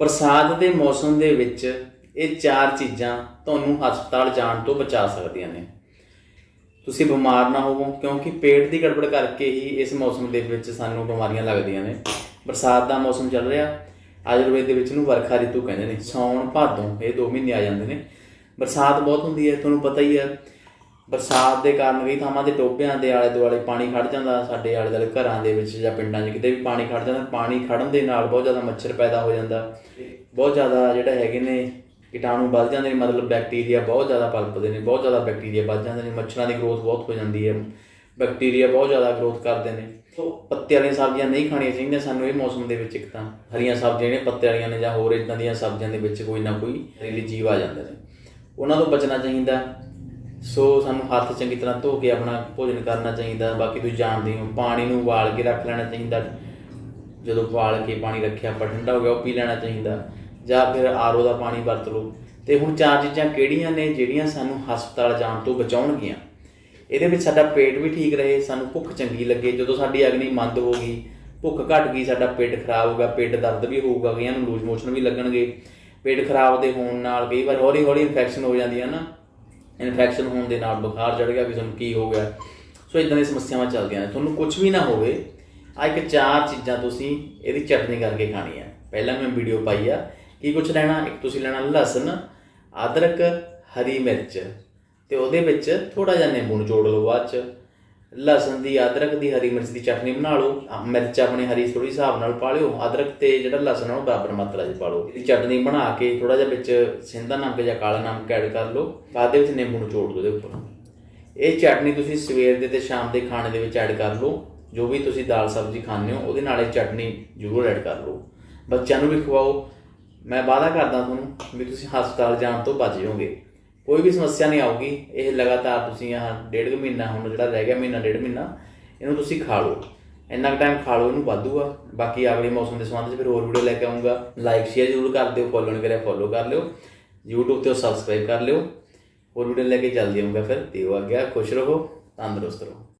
ਬਰਸਾਤ ਦੇ ਮੌਸਮ ਦੇ ਵਿੱਚ ਇਹ ਚਾਰ ਚੀਜ਼ਾਂ ਤੁਹਾਨੂੰ ਹਸਪਤਾਲ ਜਾਣ ਤੋਂ ਬਚਾ ਸਕਦੀਆਂ ਨੇ। ਤੁਸੀਂ ਬਿਮਾਰ ਨਾ ਹੋਵੋ, ਕਿਉਂਕਿ ਪੇਟ ਦੀ ਗੜਬੜ ਕਰਕੇ ਹੀ ਇਸ ਮੌਸਮ ਦੇ ਵਿੱਚ ਸਾਨੂੰ ਬਿਮਾਰੀਆਂ ਲੱਗਦੀਆਂ ਨੇ। ਬਰਸਾਤ ਦਾ ਮੌਸਮ ਚੱਲ ਰਿਹਾ, ਆਯੁਰਵੇਦ ਦੇ ਵਿੱਚ ਨੂੰ ਵਰਖਾ ਰਿਤੂ ਕਹਿੰਦੇ ਨੇ ਸੌਣ ਭਾਦੋਂ ਇਹ ਦੋ ਮਹੀਨੇ ਆ ਜਾਂਦੇ ਨੇ। ਬਰਸਾਤ ਬਹੁਤ ਹੁੰਦੀ ਹੈ, ਤੁਹਾਨੂੰ ਪਤਾ ਹੀ ਹੈ। ਬਰਸਾਤ ਦੇ ਕਾਰਨ ਕਈ ਥਾਵਾਂ ਤੇ ਟੋਭਿਆਂ ਦੇ ਆਲੇ ਦੁਆਲੇ ਪਾਣੀ ਖੜ ਜਾਂਦਾ ਸਾਡੇ ਆਲੇ ਦੁਆਲੇ ਘਰਾਂ ਦੇ ਵਿੱਚ ਜਾਂ ਪਿੰਡਾਂ 'ਚ ਕਿਤੇ ਵੀ ਪਾਣੀ ਖੜ ਜਾਂਦਾ ਪਾਣੀ ਖੜਨ ਦੇ ਨਾਲ ਬਹੁਤ ਜ਼ਿਆਦਾ ਮੱਛਰ ਪੈਦਾ ਹੋ ਜਾਂਦਾ। ਬਹੁਤ ਜ਼ਿਆਦਾ ਜਿਹੜਾ ਹੈਗੇ ਨੇ ਕੀਟਾਣੂ ਵੱਧ ਜਾਂਦੇ ਨੇ ਮਤਲਬ ਬੈਕਟੀਰੀਆ ਬਹੁਤ ਜ਼ਿਆਦਾ ਪਲਪਦੇ ਨੇ ਬਹੁਤ ਜ਼ਿਆਦਾ ਬੈਕਟੀਰੀਆ ਵੱਧ ਜਾਂਦੇ ਨੇ ਮੱਛਰਾਂ ਦੀ ਗਰੋਥ ਬਹੁਤ ਹੋ ਜਾਂਦੀ ਹੈ। ਬੈਕਟੀਰੀਆ ਬਹੁਤ ਜ਼ਿਆਦਾ ਗਰੋਥ ਕਰਦੇ ਨੇ। ਸੋ ਪੱਤੇ ਵਾਲੀਆਂ ਸਬਜ਼ੀਆਂ ਨਹੀਂ ਖਾਣੀਆਂ ਚਾਹੀਦੀਆਂ ਸਾਨੂੰ ਇਹ ਮੌਸਮ ਦੇ ਵਿੱਚ ਇੱਕ ਤਾਂ ਹਰੀਆਂ ਸਬਜ਼ੀਆਂ ਨੇ ਪੱਤੇ ਵਾਲੀਆਂ ਨੇ ਜਾਂ ਹੋਰ ਇਦਾਂ ਦੀਆਂ ਸਬਜ਼ੀਆਂ ਦੇ ਵਿੱਚ ਕੋਈ ਨਾ ਕੋਈ ਜ਼ਹਿਰੀਲੇ ਜੀਵ ਆ ਜਾਂਦੇ ਨੇ। ਉਹਨਾਂ ਤੋਂ ਬਚਣਾ ਚਾਹੀਦਾ। ਸੋ ਸਾਨੂੰ ਹੱਥ ਚੰਗੀ ਤਰ੍ਹਾਂ ਧੋ ਕੇ ਆਪਣਾ ਭੋਜਨ ਕਰਨਾ ਚਾਹੀਦਾ, ਬਾਕੀ ਤੁਸੀਂ ਜਾਣਦੇ ਹੋ, ਪਾਣੀ ਨੂੰ ਉਬਾਲ ਕੇ ਰੱਖ ਲੈਣਾ ਚਾਹੀਦਾ। ਜਦੋਂ ਉਬਾਲ ਕੇ ਪਾਣੀ ਰੱਖਿਆ ਆਪਾਂ, ਠੰਡਾ ਹੋ ਗਿਆ, ਉਹ ਪੀ ਲੈਣਾ ਚਾਹੀਦਾ। ਜਾਂ ਫਿਰ ਆਰਓ ਦਾ ਪਾਣੀ ਵਰਤ ਲਓ। ਤੇ ਹੁਣ ਚਾਰ ਚੀਜ਼ਾਂ ਕਿਹੜੀਆਂ ਨੇ ਜਿਹੜੀਆਂ ਸਾਨੂੰ ਹਸਪਤਾਲ ਜਾਣ ਤੋਂ ਬਚਾਉਣਗੀਆਂ? ਇਹਦੇ ਵਿੱਚ ਸਾਡਾ ਪੇਟ ਵੀ ਠੀਕ ਰਹੇ, ਸਾਨੂੰ ਭੁੱਖ ਚੰਗੀ ਲੱਗੇ। ਜਦੋਂ ਸਾਡੀ ਅਗਨੀ ਮੰਦ ਹੋ ਗਈ, ਭੁੱਖ ਘਟ ਗਈ, ਸਾਡਾ ਪੇਟ ਖਰਾਬ ਹੋ ਗਿਆ, ਪੇਟ ਦਰਦ ਵੀ ਹੋਊਗਾ, ਕਈਆਂ ਨੂੰ ਲੂਜ਼ ਮੋਸ਼ਨ ਵੀ ਲੱਗਣਗੇ। ਪੇਟ ਖਰਾਬ ਦੇ ਹੋਣ ਨਾਲ ਕਈ ਵਾਰ ਹੌਲੀ ਹੌਲੀ ਇਨਫੈਕਸ਼ਨ ਹੋ ਜਾਂਦੀ ਹੈ ਨਾ। ਇਨਫੈਕਸ਼ਨ ਹੋਣ ਦੇ ਨਾਲ ਬੁਖਾਰ ਚੜ ਗਿਆ ਕਿਸੇ ਨੂੰ ਕੀ ਹੋ ਗਿਆ। ਸੋ ਇਦਾਂ ਦੀਆਂ ਸਮੱਸਿਆਵਾਂ ਚੱਲਦੀਆਂ ਨੇ। ਤੁਹਾਨੂੰ ਕੁਝ ਵੀ ਨਾ ਹੋਵੇ ਆ ਇੱਕ ਚਾਰ ਚੀਜ਼ਾਂ ਤੁਸੀਂ ਇਹਦੀ ਚਟਨੀ ਕਰਕੇ ਖਾਣੀ ਹੈ ਪਹਿਲਾਂ ਮੈਂ ਵੀਡੀਓ ਪਾਈ ਆ। ਕੀ ਕੁਝ ਲੈਣਾ? ਇੱਕ ਤੁਸੀਂ ਲੈਣਾ ਲਸਣ, ਅਦਰਕ, ਹਰੀ ਮਿਰਚ ਤੇ ਉਹਦੇ ਵਿੱਚ ਥੋੜਾ ਜਿਹਾ ਨਿੰਬੂ ਨਿਚੋੜ ਲਓ ਬਾਅਦ ਚ। ਲਸਣ ਦੀ, ਅਦਰਕ ਦੀ, ਹਰੀ ਮਿਰਚ ਦੀ ਚਟਨੀ ਬਣਾ ਲਓ। ਮਿਰਚ ਆਪਣੀ ਹਰੀ ਥੋੜੀ ਹਿਸਾਬ ਨਾਲ ਪਾ ਲਿਓ। ਅਦਰਕ ਤੇ ਜਿਹੜਾ ਲਸਣ ਆ, ਉਹ ਬਰਾਬਰ ਮਾਤਰਾ 'ਚ ਪਾ ਲਓ। ਇਹਦੀ ਚਟਨੀ ਬਣਾ ਕੇ ਥੋੜਾ ਜਿਹਾ ਵਿੱਚ ਸਿੰਧਾ ਨਮਕ ਜਾਂ ਕਾਲਾ ਨਮਕ ਐਡ ਕਰ ਲਓ। ਬਾਅਦ ਦੇ ਵਿੱਚ ਨਿੰਬੂ ਨਿਚੋੜ ਦਿਓ ਦੇ ਉੱਪਰ। ਇਹ ਚਟਨੀ ਤੁਸੀਂ ਸਵੇਰ ਦੇ ਤੇ ਸ਼ਾਮ ਦੇ ਖਾਣੇ ਦੇ ਵਿੱਚ ਐਡ ਕਰ ਲਓ। ਜੋ ਵੀ ਤੁਸੀਂ ਦਾਲ ਸਬਜ਼ੀ ਖਾਂਦੇ ਹੋ, ਉਹਦੇ ਨਾਲ ਇਹ ਚਟਨੀ ਜ਼ਰੂਰ ਐਡ ਕਰ ਲਓ। ਬੱਚਿਆਂ ਨੂੰ ਵੀ ਖਵਾਓ। ਮੈਂ ਵਾਅਦਾ ਕਰਦਾ ਤੁਹਾਨੂੰ ਵੀ ਤੁਸੀਂ ਹਸਪਤਾਲ ਜਾਣ ਤੋਂ ਬਚ ਜਾਓਗੇ। ਕੋਈ ਵੀ ਸਮੱਸਿਆ ਨਹੀਂ ਆਊਗੀ, ਇਹ ਲਗਾਤਾਰ ਤੁਸੀਂ ਆਹ ਡੇਢ ਕੁ ਮਹੀਨਾ ਹੁਣ ਜਿਹੜਾ ਰਹਿ ਗਿਆ ਮਹੀਨਾ, ਡੇਢ ਮਹੀਨਾ, ਇਹਨੂੰ ਤੁਸੀਂ ਖਾ ਲਓ। ਇੰਨਾ ਕੁ ਟਾਈਮ ਖਾ ਲਓ, ਇਹਨੂੰ ਵਾਧੂ ਆ। ਬਾਕੀ ਅਗਲੇ ਮੌਸਮ ਦੇ ਸੰਬੰਧ 'ਚ ਫਿਰ ਹੋਰ ਵੀਡੀਓ ਲੈ ਕੇ ਆਉਂਗਾ ਲਾਈਕ ਸ਼ੇਅਰ ਜ਼ਰੂਰ ਕਰ ਦਿਓ ਫੋਲੋ ਨਹੀਂ ਕਰਿਆ ਫੋਲੋ ਕਰ ਲਿਓ। YouTube ਤੇ ਸਬਸਕ੍ਰਾਈਬ ਕਰ ਲਿਓ। ਹੋਰ ਵੀਡੀਓ ਲੈ ਕੇ ਜਲਦੀ ਆਉਂਗਾ ਫਿਰ। ਦਿਓ ਆ, ਖੁਸ਼ ਰਹੋ, ਤੰਦਰੁਸਤ ਰਹੋ।